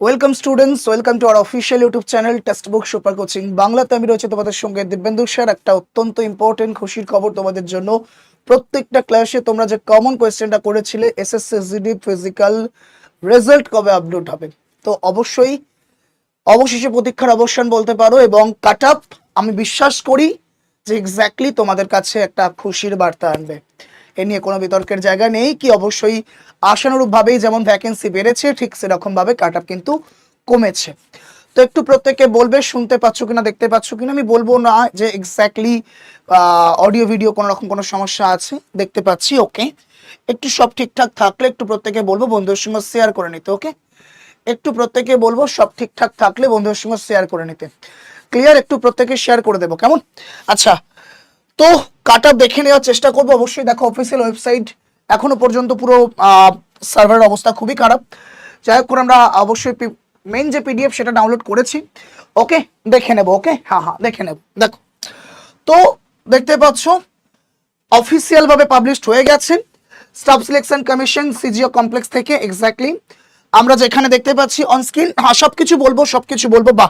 Welcome students welcome to our official YouTube channel text book super coaching বাংলাতে আমি রয়েছে তোমাদের সঙ্গে দিব্যেন্দু স্যার। একটা অত্যন্ত ইম্পর্টেন্ট খুশির খবর তোমাদের জন্য। প্রত্যেকটা ক্লাসে তোমরা যে কমন কোয়েশ্চেনটা করেছিলে এসএসসি ফিজিক্যাল রেজাল্ট কবে আপলোড হবে? তো অবশ্যই, অবশেষে প্রতীক্ষার অবসান বলতে পারো এবং কাট আমি বিশ্বাস করি যে এক্স্যাক্টলি তোমাদের কাছে একটা খুশির বার্তা আনবে। এ নিয়ে কোনো বিতর্কের জায়গা নেই। কি অবশ্যই আশানুরূপভাবেই যেমন ভ্যাকেন্সি বেড়েছে, ঠিক সেরকম ভাবে কাট আপ কিন্তু কমেছে। তো একটু প্রত্যেককে বলবে, শুনতে পাচ্ছ কিনা, দেখতে পাচ্ছ কিনা? আমি বলব না যে এক্স্যাক্টলি অডিও ভিডিও কোনো রকম কোনো সমস্যা আছে। দেখতে পাচ্ছি ওকে একটু সব ঠিকঠাক থাকলে একটু প্রত্যেকে বলব, বন্ধুদের সঙ্গে শেয়ার করে নিতে ওকে একটু প্রত্যেকে বলব, সব ঠিকঠাক থাকলে বন্ধুদের সঙ্গে শেয়ার করে নিতে। ক্লিয়ার একটু প্রত্যেকে শেয়ার করে দেবো, কেমন? আচ্ছা তো কাট দেখে নেওয়ার চেষ্টা করব। অবশ্যই দেখো অফিসিয়াল ওয়েবসাইট এখনও পর্যন্ত পুরো সার্ভারের অবস্থা খুবই খারাপ। যাই হোক করে আমরা অবশ্যই মেন যে পিডিএফ সেটা ডাউনলোড করেছি। ওকে, দেখে নেব, ওকে? হ্যাঁ হ্যাঁ দেখে নেব, দেখো। তো দেখতে পাচ্ছ অফিসিয়ালভাবে পাবলিশড হয়ে গেছে। Staff selection commission CGO complex থেকে এক্স্যাক্টলি আমরা যেখানে দেখতে পাচ্ছি অন স্ক্রিন হ্যাঁ সবকিছু বলব সবকিছু বলব বা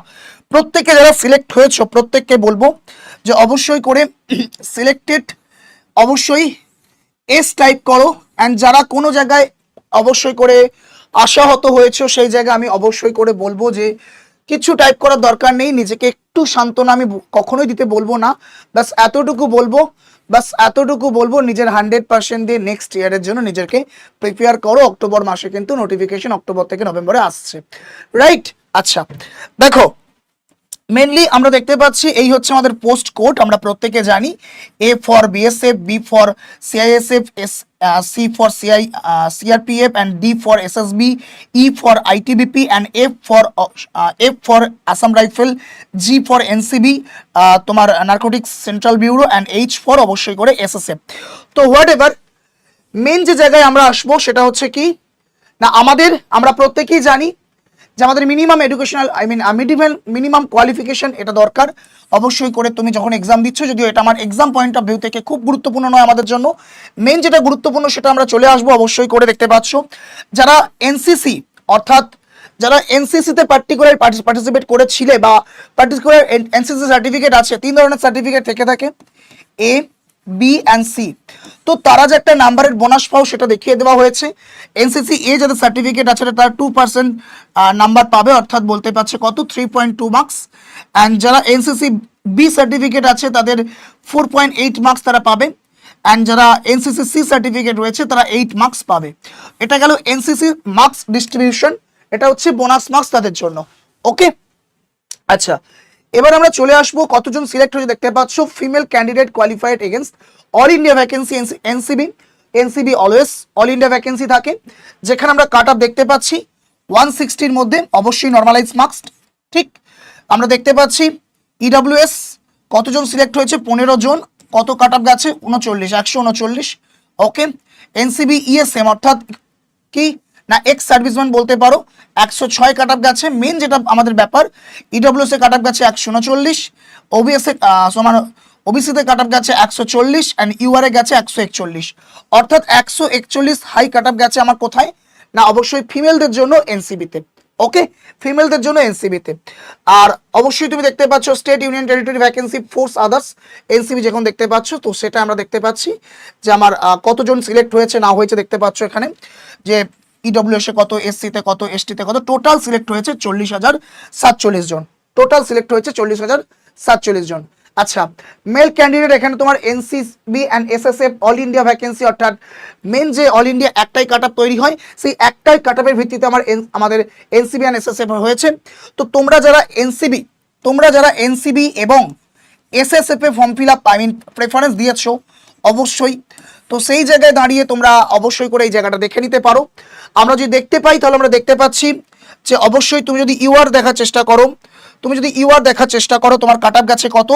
প্রত্যেকে যারা সিলেক্ট হয়েছো, প্রত্যেককে বলব। যে অবশ্যই করে সিলেক্টেড অবশ্যই এস টাইপ করো অ্যান্ড যারা কোনো জায়গায় অবশ্যই করে আশাহত হয়েছে, সেই জায়গায় আমি অবশ্যই করে বলব যে কিছু টাইপ করার দরকার নেই, নিজেকে একটু সান্ত্বনা আমি কখনোই দিতে বলব না। বাস এতটুকু বলব বাস এতটুকু বলব, নিজের হান্ড্রেড পার্সেন্ট দিয়ে নেক্সট ইয়ারের জন্য নিজেকে প্রিপেয়ার করো। অক্টোবর মাসে কিন্তু নোটিফিকেশন অক্টোবর থেকে নভেম্বরে আসছে। রাইট আচ্ছা দেখো মেনলি আমরা দেখতে পাচ্ছি এই হচ্ছে আমাদের পোস্ট কোড আমরা প্রত্যেকে জানি A for BSF B for CISF S C for CI CRPF and D for SSB E for ITBP and F for F for Assam rifle G for NCB তোমার narcotics central bureau and H for অবশ্যই করে SSF তো what ever main যে জায়গায় আমরা আসব সেটা হচ্ছে কি? না, আমাদের, আমরা প্রত্যেকেই জানি যে আমাদের minimum educational I mean minimum minimum qualification এটা দরকার। অবশ্যই করে তুমি যখন এক্সাম দিচ্ছ, যদিও এটা আমার এক্সাম পয়েন্ট অফ ভিউ থেকে খুব গুরুত্বপূর্ণ নয় আমাদের জন্য। মেন যেটা গুরুত্বপূর্ণ সেটা আমরা চলে আসব, অবশ্যই করে দেখতে পাচ্ছ। যারা এনসিসি অর্থাৎ যারা এনসিসিতে পার্টিকুলার পার্টিসিপেট করেছিলে বা পার্টিকুলার এনসিসি সার্টিফিকেট আছে, তিন ধরনের সার্টিফিকেট থেকে থাকে। এ বি অ্যান্ড সি তো তারা যে একটা নাম্বারের বোনাস পাও, সেটা দেখিয়ে দেওয়া হয়েছে। এনসিসি এ যাদের সার্টিফিকেট আছে, তারা টু পার্সেন্ট নাম্বার পাবে, অর্থাৎ বলতে পারছে কত? Three point two marks and যারা এনসিসি বি সার্টিফিকেট আছে, তাদের ফোর পয়েন্ট এইট মার্কস তারা পাবে। অ্যান্ড যারা এনসিসি সি সার্টিফিকেট রয়েছে, তারা এইট মার্কস পাবে। এটা গেল এনসিসি মার্কস ডিস্ট্রিবিউশন এটা হচ্ছে বোনাস মার্কস তাদের জন্য। ওকে আচ্ছা এবার আমরা চলে আসব কতজন সিলেক্ট হয়েছে দেখতে পাচ্ছ। Female candidate qualified against all India vacancy NCB NCB always all India vacancy থাকে। যেখানে আমরা কাট দেখতে পাচ্ছি। ওয়ান সিক্সটির মধ্যে অবশ্যই নর্মালাইজ মার্কস ঠিক? আমরা দেখতে পাচ্ছি ইডাব্লিউএস কতজন সিলেক্ট হয়েছে? পনেরো জন। কত কাট আপ গেছে? উনচল্লিশ, একশো উনচল্লিশ। ওকে এনসিবি ইএসএম অর্থাৎ কি? না এক্স সার্ভিসম্যান বলতে পারো, একশো ছয় কাট আপ গেছে। মেন যেটা আমাদের ব্যাপার ইডব্লিউএস এ কাট আপ গেছে একশো উনচল্লিশ ওবিএস সমান ওবিসিতে কাট আপ গেছে একশো চল্লিশ অ্যান্ড ইউআর এ গেছে একশো একচল্লিশ। অর্থাৎ একশো একচল্লিশ হাই কাট গেছে আমার কোথায়? না, অবশ্যই ফিমেলদের জন্য এনসিবিতে ওকে ফিমেলদের জন্য এনসিবিতে আর অবশ্যই তুমি দেখতে পাচ্ছ state union territory vacancy force others NCB যখন দেখতে পাচ্ছ, তো সেটা আমরা দেখতে পাচ্ছি। যে আমার কতজন সিলেক্ট হয়েছে, না হয়েছে দেখতে পাচ্ছ এখানে। যে ইডব্লিউএস কত এসসিতে কত এসটিতে কত টোটাল সিলেক্ট হয়েছে চল্লিশ হাজার সাতচল্লিশ জন। টোটাল সিলেক্ট হয়েছে চল্লিশ হাজার সাতচল্লিশ জন। আচ্ছা মেল ক্যান্ডিডেট এখানে তোমার NCB and SSF all India vacancy অর্থাৎ মেন যে অল ইন্ডিয়া একটাই কাট তৈরি হয়, সেই একটাই কাট ভিত্তিতে আমার আমাদের এনসিবি অ্যান্ড এসএসএফ হয়েছে। তো তোমরা যারা এনসিবি তোমরা যারা এনসিবি এবং SSF A form fill up I mean preference দিয়েছ অবশ্যই। তো সেই জায়গায় দাঁড়িয়ে তোমরা অবশ্যই করে এই জায়গাটা দেখে নিতে পারো। আমরা যদি দেখতে পাই, তাহলে আমরা দেখতে পাচ্ছি যে অবশ্যই তুমি যদি ইউআর দেখার চেষ্টা করো, তুমি যদি ইউআর দেখার চেষ্টা করো, তোমার কাট গেছে কত?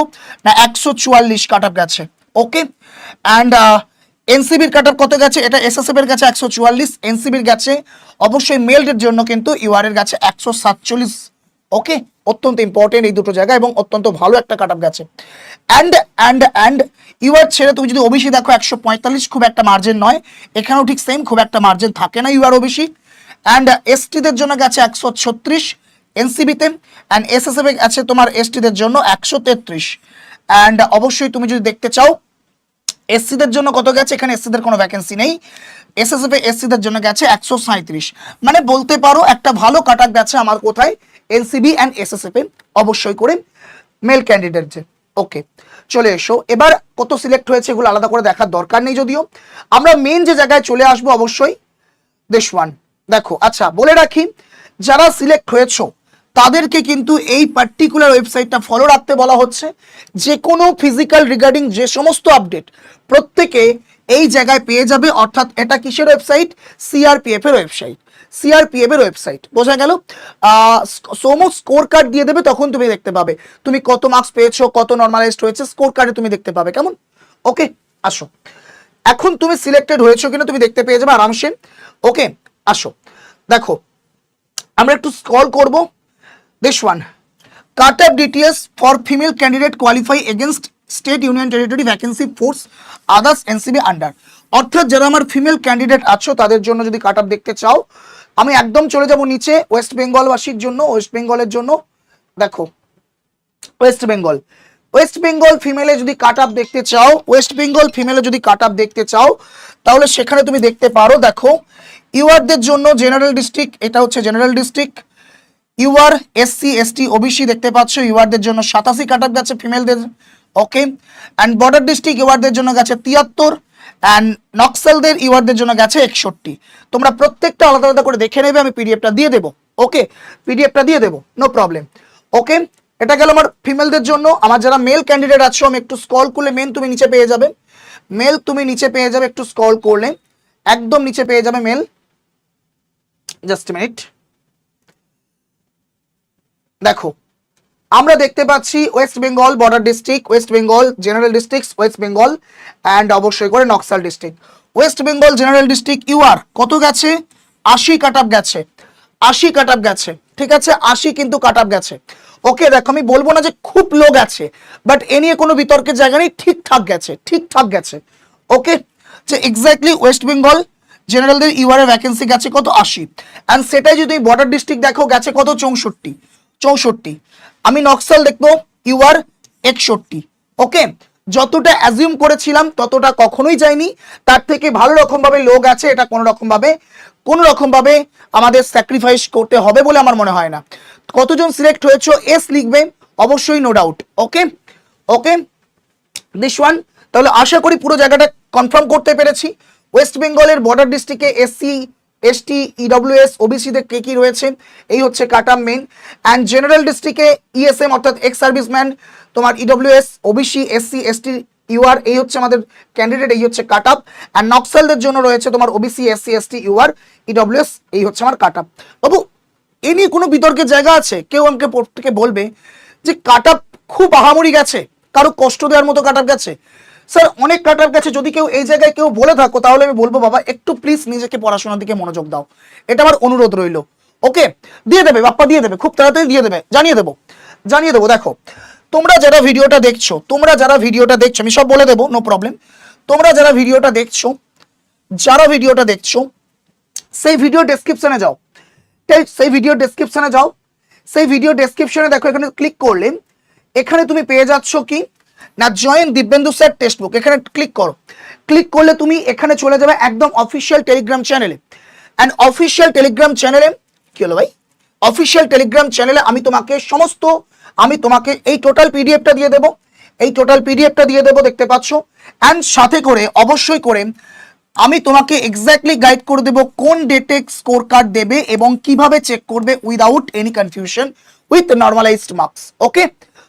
না, একশো চুয়াল্লিশ কাট গেছে। ওকে অ্যান্ড এনসিবির কাট কত গেছে? এটা এসএসএফ এর কাছে একশো চুয়াল্লিশ এনসিবির গেছে অবশ্যই মেলদের জন্য কিন্তু ইউআর এর কাছে একশো সাতচল্লিশ। ওকে অত্যন্ত ইম্পর্টেন্ট এই দুটো জায়গা এবং অত্যন্ত ভালো একটা কাট আপ গেছে। অ্যান্ড অ্যান্ড অ্যান্ড ইউআর ছেড়ে তুমি যদি ওবিসি দেখো, একশো পঁয়তাল্লিশ খুব একটা মার্জিন নয়। এখানেও ঠিক সেম খুব একটা মার্জিন থাকে না ইউআর ওবিসি অ্যান্ড এসটিদের জন্য গেছে একশো ছত্রিশ এনসিবিতে অ্যান্ড এস এসএসএফ আছে তোমার এসটিদের জন্য একশো তেত্রিশ। অ্যান্ড অবশ্যই তুমি যদি দেখতে চাও এসসিদের জন্য কত গেছে? এখানে এসসিদের কোনো ভ্যাকেন্সি নেই। এসএসএফ এসসিদের জন্য গেছে একশো সাঁত্রিশ মানে বলতে পারো একটা ভালো কাটাক গেছে আমার কোথায়? এনসিবি অ্যান্ড এসএসএফ এ অবশ্যই করে মেল ক্যান্ডিডেট যে। ওকে চলে এসো। এবার কত সিলেক্ট হয়েছে এগুলো আলাদা করে দেখার দরকার নেই যদিও। আমরা মেন যে জায়গায় চলে আসব অবশ্যই দেশ ওয়ান দেখো আচ্ছা বলে রাখি, যারা সিলেক্ট হয়েছো, তাদেরকে কিন্তু এই পার্টিকুলার ওয়েবসাইটটা ফলো রাখতে বলা হচ্ছে। যে কোনো ফিজিক্যাল রিগার্ডিং যে সমস্ত আপডেট প্রত্যেকে এই জায়গায় পেয়ে যাবে। অর্থাৎ এটা কিসের ওয়েবসাইট সিআরপিএফ এর ওয়েবসাইট সিআরপিএফ এর ওয়েবসাইট বোঝা গেল? সোমো স্কোর কার্ড দিয়ে দেবে, তখন তুমি দেখতে পাবে। তুমি কত মার্কস পেয়েছ, কত নর্মালাইজড হয়েছে স্কোর কার্ডে তুমি দেখতে পাবে। কেমন? ওকে আসো। এখন তুমি সিলেক্টেড হয়েছো কিনা তুমি দেখতে পেয়ে যাবে আরামসে। ওকে আসো। দেখো, আমরা একটু স্ক্রল করব। This one cut off DTS for female candidate qualify against state union territory vacancy force others NCB under অর্থাৎ যারা আমার ফিমেল ক্যান্ডিডেট আছো, তাদের জন্য যদি কাট দেখতে চাও, আমি একদম চলে যাব নিচে ওয়েস্ট বেঙ্গলবাসীর জন্য ওয়েস্ট বেঙ্গলের জন্য। দেখো ওয়েস্ট বেঙ্গল ওয়েস্ট বেঙ্গল ফিমেলে যদি কাট আপ দেখতে চাও ওয়েস্ট বেঙ্গল ফিমেলে যদি কাট আপ দেখতে চাও, তাহলে সেখানে তুমি দেখতে পারো, দেখো ইউআরদের জন্য জেনারেল ডিস্ট্রিক্ট এটা হচ্ছে general district UR SC ST OBC দেখতে পাচ্ছ ইউআরদের জন্য সাতাশি কাট আপ গেছে ফিমেলদের ওকে অ্যান্ড বর্ডার ডিস্ট্রিক্ট ইউআরদের জন্য গেছে তিয়াত্তর। নক্সেলদের ইউআরদের জন্য গেছে একষট্টি। তোমরা প্রত্যেকটা আলাদা আলাদা করে দেখে নেবে, আমি পিডিএফটা দিয়ে দেবো। ওকে পিডিএফটা দিয়ে দেবো নো প্রবলেম ওকে এটা গেল আমার ফিমেলদের জন্য। আমার যারা মেল ক্যান্ডিডেট আছো, আমি একটু স্কল করলে মেন তুমি নিচে পেয়ে যাবে। মেল তুমি নিচে পেয়ে যাবে, একটু স্কল করলে। একদম নিচে পেয়ে যাবে মেল জাস্ট মিনিট দেখো আমরা দেখতে পাচ্ছি west Bengal border district west Bengal general district west Bengal and অবশ্যই করে Naxal district west Bengal general district UR কত গেছে? আশি কাট গেছে। আশি কাট গেছে। ঠিক আছে? আশি কিন্তু কাট গেছে। ওকে দেখো, আমি বলব না যে খুব লো গেছে বাট এ নিয়ে কোনো বিতর্কের জায়গা নেই, ঠিকঠাক গেছে ঠিকঠাক গেছে। ওকে যে এক্স্যাক্টলি ওয়েস্ট বেঙ্গল জেনারেলদের ইউআর ভ্যাকেন্সি গেছে কত? আশি। অ্যান্ড সেটাই যদি বর্ডার ডিস্ট্রিক্ট দেখো, গেছে কত? চৌষট্টি। চৌষট্টি। আমি নকশাল দেখব ইউ আর একষট্টি। ওকে যতটা অ্যাজিউম করেছিলাম, ততটা কখনোই যায়নি। তার থেকে ভালো রকম ভাবে লোক আছে, এটা কোনো রকম ভাবে কোনো রকম ভাবে আমাদের স্যাক্রিফাইস করতে হবে বলে আমার মনে হয় না। কতজন সিলেক্ট হয়েছো এস লিখবে, অবশ্যই no doubt okay okay this one তাহলে আশা করি পুরো জায়গাটা কনফার্ম করতে পেরেছি। ওয়েস্ট বেঙ্গলের বর্ডার ডিস্ট্রিক্টে এসসি এসটি ইডব্লিউএস ওবিসিদের কে কি রয়েছে এই হচ্ছে কাটাম মেন অ্যান্ড জেনারেল ডিস্ট্রিক্টে ইএসএম অর্থাৎ এক্স সার্ভিসম্যান তোমার EWS OBC SC ST UR এই হচ্ছে আমাদের ক্যান্ডিডেট এই হচ্ছে কাট আপ অ্যান্ড নক্সেলদের জন্য রয়েছে তোমার OBC SC ST UR EWS এই হচ্ছে আমার কাট আপ বাবু, এ নিয়ে কোনো বিতর্কের জায়গা আছে? কেউ আমাকে প্রত্যেকে বলবে যে কাট আপ খুব আহামরি গেছে, কারও কষ্ট দেওয়ার মতো কাট আপ গেছে। স্যার, অনেক কাট কাছে যদি কেউ এই জায়গায় কেউ বলে থাকো, তাহলে আমি বলব, বাবা, একটু প্লিজ নিজেকে পড়াশোনার দিকে মনোযোগ দাও। এটা আমার অনুরোধ রইল। ওকে দিয়ে দেবে, বাপ্পা দিয়ে দেবে, খুব তাড়াতাড়ি দিয়ে দেবে। জানিয়ে দেবো জানিয়ে দেবো। দেখো, তোমরা যারা ভিডিওটা দেখছ, তোমরা যারা ভিডিওটা দেখছ, আমি সব বলে দেবো নো প্রবলেম তোমরা যারা ভিডিওটা দেখছ, যারা ভিডিওটা দেখছ, সেই ভিডিও ডেসক্রিপশনে যাও। সেই ভিডিও ডেসক্রিপশনে যাও। সেই ভিডিও ডেসক্রিপশনে দেখো, এখানে ক্লিক করলে, এখানে তুমি পেয়ে যাচ্ছ কি? না join Dibyendu sir text book এখানে ক্লিক করো। ক্লিক করলে তুমি এখানে চলে যাবে একদম অফিসিয়াল টেলিগ্রাম চ্যানেলে অ্যান্ড অফিসিয়াল টেলিগ্রাম চ্যানেলে কি হলো ভাই? অফিসিয়াল টেলিগ্রাম চ্যানেলে আমি তোমাকে সমস্ত, আমি তোমাকে এই টোটাল পিডিএফটা দিয়ে দেবো। এই টোটাল পিডিএফটা দিয়ে দেবো, দেখতে পাচ্ছ? অ্যান্ড সাথে করে, অবশ্যই করে, আমি তোমাকে এক্স্যাক্টলি গাইড করে দেবো কোন ডেটে স্কোর কার্ড দেবে এবং কীভাবে চেক করবে without any confusion with normalized marks okay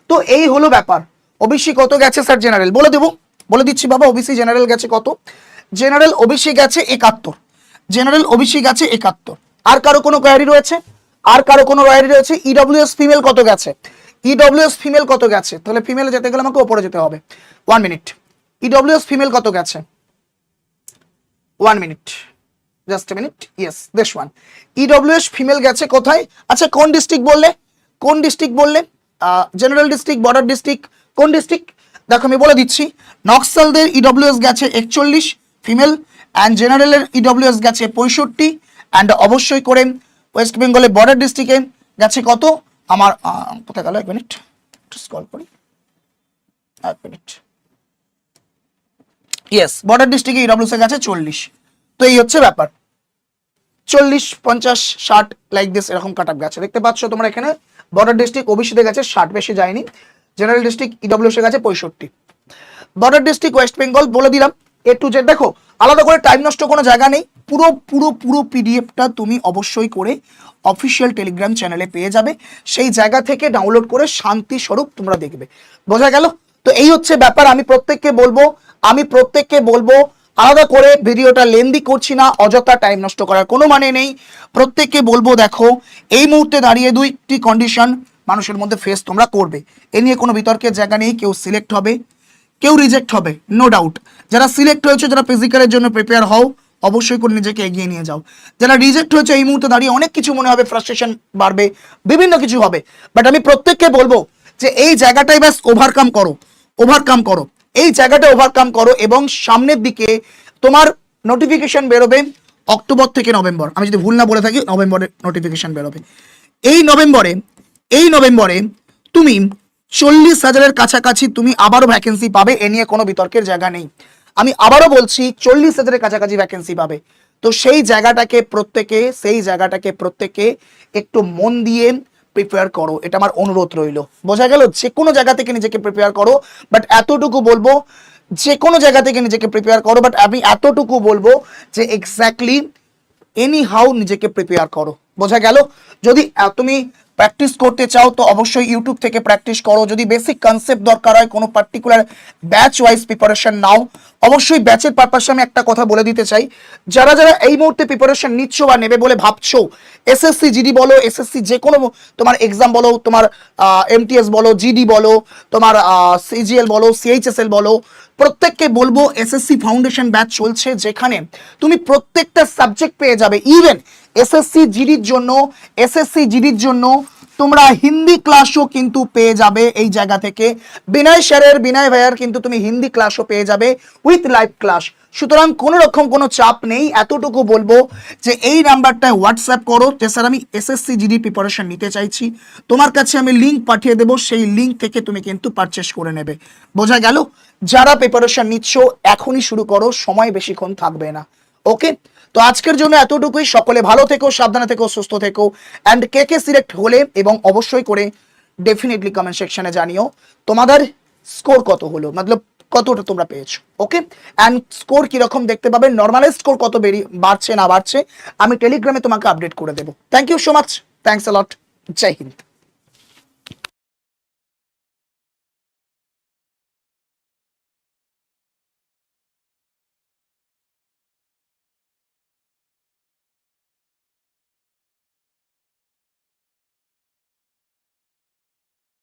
তো এই হলো ব্যাপার। ওবিসি কত গেছে, স্যার জেনারেল? বলে দেবো, বলে দিচ্ছি বাবা ওবিসি জেনারেল গেছে কত? জেনারেল ওবিসি গেছে একাত্তর। জেনারেল ওবিসি গেছে একাত্তর। আর কারও কোনো কোয়ারি রয়েছে? আর কারও কোনো কোয়ারি রয়েছে? ইডব্লিউএস ফিমেল কত গেছে? ইডব্লিউএস ফিমেল কত গেছে? তাহলে ফিমেলে যেতে গেলে আমাকে ওপরে যেতে হবে। ওয়ান মিনিট ইডব্লিউএস ফিমেল কত গেছে? One minute just a minute yes this one EWS female গেছে কোথায়? আচ্ছা কোন ডিস্ট্রিক্ট বললে? কোন ডিস্ট্রিক্ট বললে? জেনারেল ডিস্ট্রিক্ট বর্ডার ডিস্ট্রিক্ট কোন ডিস্ট্রিক্ট দেখো, আমি বলে দিচ্ছি, নক্সালদের ইডব্লিউএস গেছে একচল্লিশ ফিমেল অ্যান্ড জেনারেলের ইডব্লিউএস গেছে পঁয়ষট্টি অ্যান্ড অবশ্যই করে ওয়েস্ট বেঙ্গলের বর্ডার ডিস্ট্রিক্টে গেছে কত? আমার কোথায় গেল? এক মিনিট স্কল করি। এক মিনিট ইয়েস বর্ডার ডিস্ট্রিক্টে ইডব্লিউসি গেছে চল্লিশ। তো এই হচ্ছে ব্যাপার। চল্লিশ, পঞ্চাশ, ষাট লাইক দিস এরকম কাট আপ গেছে। দেখতে পাচ্ছ তোমরা এখানে বর্ডার ডিস্ট্রিক্ট ওবিসিতে গেছে, ষাট বেশি যায়নি। জেনারেল ডিস্ট্রিক্ট ইডব্লিউসি গেছে পঁয়ষট্টি। বর্ডার ডিস্ট্রিক্ট ওয়েস্ট বেঙ্গল বলে দিলাম। এ টু জেড দেখো, আলাদা করে টাইম নষ্ট কোনো জায়গা নেই। পুরো পুরো পুরো পিডিএফটা তুমি অবশ্যই করে অফিসিয়াল টেলিগ্রাম চ্যানেলে পেয়ে যাবে। সেই জায়গা থেকে ডাউনলোড করে শান্তি স্বরূপ তোমরা দেখবে। বোঝা গেল? তো এই হচ্ছে ব্যাপার। আমি প্রত্যেককে বলব, আমি প্রত্যেককে বলব, আলাদা করে ভিডিওটা লেন্দি করছি না, অযথা টাইম নষ্ট করার কোনো মানে নেই। প্রত্যেককে বলব, দেখো, এই মুহূর্তে দাঁড়িয়ে দুইটি কন্ডিশন মানুষের মধ্যে ফেস তোমরা করবে। এ নিয়ে কোনো বিতর্কের জায়গা নেই, কেউ সিলেক্ট হবে, কেউ রিজেক্ট হবে নো ডাউট যারা সিলেক্ট হয়েছে, যারা ফিজিক্যালের জন্য প্রিপেয়ার হও, অবশ্যই করে নিজেকে এগিয়ে নিয়ে যাও। যারা রিজেক্ট হয়েছে, এই মুহূর্তে দাঁড়িয়ে অনেক কিছু মনে হবে ফ্রাস্ট্রেশন বাড়বে, বিভিন্ন কিছু হবে। বাট আমি প্রত্যেককে বলব যে, এই জায়গাটাই ব্যাস ওভারকাম করো ওভারকাম করো। এই জায়গাটা ওভারকাম করো এবং সামনের দিকে তোমার নোটিফিকেশন বেরোবে অক্টোবর থেকে নভেম্বর। আমি যদি ভুল না বলে থাকি, নভেম্বরে নোটিফিকেশন বেরোবে। এই নভেম্বরে এই নভেম্বরে তুমি চল্লিশ হাজারের কাছাকাছি তুমি আবারও ভ্যাকেন্সি পাবে, এ নিয়ে কোনো বিতর্কের জায়গা নেই। আমি আবারও বলছি, চল্লিশ হাজারের কাছাকাছি ভ্যাকেন্সি পাবে। তো সেই জায়গাটাকে প্রত্যেকে, সেই জায়গাটাকে প্রত্যেকে একটু মন দিয়ে প্রিপেয়ার করো। এটা আমার অনুরোধ রইল। বোঝা গেল, যে কোনো জায়গা থেকে নিজেকে প্রিপেয়ার করো বাট এতটুকু বলব, যে কোনো জায়গা থেকে নিজেকে প্রিপেয়ার করো বাট আমি এতটুকু বলব যে এক্স্যাক্টলি এনি হাউ নিজেকে প্রিপেয়ার করো। বোঝা গেল? যদি তুমি প্র্যাকটিস করতে চাও, তো অবশ্যই ইউটিউব থেকে প্র্যাকটিস করো। যদি বেসিক কনসেপ্ট দরকার হয়, কোনো পার্টিকুলার ব্যাচ ওয়াইজ প্রিপারেশন নাও। অবশ্যই ব্যাচের পারপাসে আমি একটা কথা বলে দিতে চাই। যারা যারা এই মুহূর্তে প্রিপারেশন নিচ্ছ বা নেবে বলে ভাবছ এসএসসি জিডি বলো এসএসসি যে কোনো তোমার এক্সাম বলো, তোমার এমটিএস বলো জিডি বলো, তোমার সিজিএল বলো সিএইচএসএল বলো প্রত্যেককে বলব এসএসসি ফাউন্ডেশন ব্যাচ চলছে যেখানে তুমি প্রত্যেকটা সাবজেক্ট পেয়ে যাবে। ইভেন এসএসসি জিডির জন্য এসএসসি জিডির জন্য তোমরা হিন্দি ক্লাসও কিন্তু পেয়ে যাবে এই জায়গা থেকে। বিনয় স্যারের বিনয় ভাইয়ার কিন্তু তুমি হিন্দি ক্লাসও পেয়ে যাবে উইথ লাইভ ক্লাস সুতরাং কোনো রকম কোনো চাপ নেই, এতটুকু বলব যে এই নাম্বারটায় হোয়াটসঅ্যাপ করো। যে স্যার, আমি এসএসসি জিডি প্রিপারেশন নিতে চাইছি। তোমার কাছে আমি লিঙ্ক পাঠিয়ে দেবো, সেই লিঙ্ক থেকে তুমি কিন্তু পারচেস করে নেবে। বোঝা গেল? যারা প্রিপারেশন নিচ্ছ, এখনই শুরু করো, সময় বেশিক্ষণ থাকবে না। ওকে তো আজকের জন্য এতটুকুই। সকলে ভালো থেকো, সাবধানে থেকো, সুস্থ থেকো। অ্যান্ড কে কে সিলেক্ট হলে এবং অবশ্যই করে ডেফিনেটলি কমেন্ট সেকশনে জানিও। তোমাদের স্কোর কত হলো? মতলব কতটা তোমরা পেয়েছ? ওকে অ্যান্ড স্কোর কীরকম দেখতে পাবে? নর্মাল স্কোর কত বেরিয়ে বাড়ছে না বাড়ছে? আমি টেলিগ্রামে তোমাকে আপডেট করে দেবো। Thank you so much thanks lot Joy Hind